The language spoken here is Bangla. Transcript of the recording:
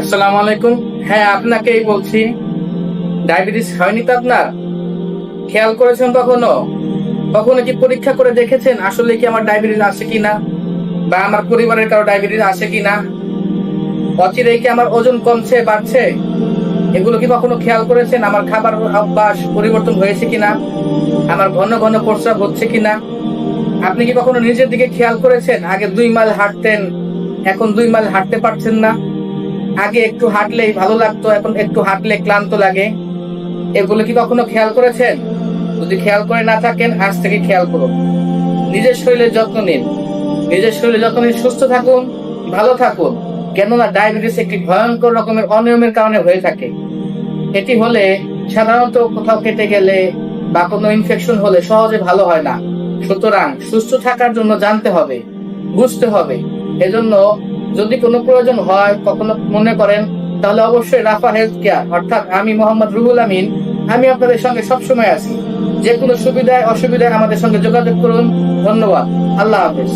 আসসালামু আলাইকুম। হ্যাঁ আপনাকেই বলছি। ডায়াবেটিস হয়নি তো আপনার? খেয়াল করেছেন কখনো? কখনো কি পরীক্ষা করে দেখেছেন আসলে কি আমার ডায়াবেটিস আছে কিনা? বা আমার পরিবারের কারও ডায়াবেটিস আছে কিনা? অচিরেই কি আমার ওজন কমছে, বাড়ছে? এগুলো কি কখনো খেয়াল করেছেন? আমার খাবার অভ্যাস পরিবর্তন হয়েছে কিনা? আমার ঘন ঘন প্রস্রাব হচ্ছে কিনা? আপনি কি কখনো নিজের দিকে খেয়াল করেছেন? আগে দুই মাইল হাঁটতেন, এখন দুই মাইল হাঁটতে পারছেন না? আগে একটু হাঁটলেই ভালো লাগতো, এখন একটু হাঁটলে ক্লান্ত লাগে। এগুলো কি কখনো খেয়াল করেছেন? যদি খেয়াল করে না থাকেন, আজ থেকে খেয়াল করুন। নিজের শরীরের যত্ন নিন। নিজের শরীরের যত্ন নিন সুস্থ থাকুন, ভালো থাকুন, কেননা ডায়াবেটিস একটি ভয়ঙ্কর রকমের অনিয়মের কারণে হয়ে থাকে। এটি হলে সাধারণত কোথাও কেটে গেলে বা কোনো ইনফেকশন হলে সহজে ভালো হয় না। সুতরাং সুস্থ থাকার জন্য জানতে হবে, বুঝতে হবে। এজন্য যদি কোনো প্রয়োজন হয় কখনো মনে করেন, তাহলে অবশ্যই রাফা হেলথ কেয়ার অর্থাৎ আমি মোহাম্মদ রুহুল আমিন, আমি আপনাদের সঙ্গে সবসময় আছি। যে কোনো সুবিধায়, অসুবিধায় আমাদের সঙ্গে যোগাযোগ করুন। ধন্যবাদ। আল্লাহ হাফেজ।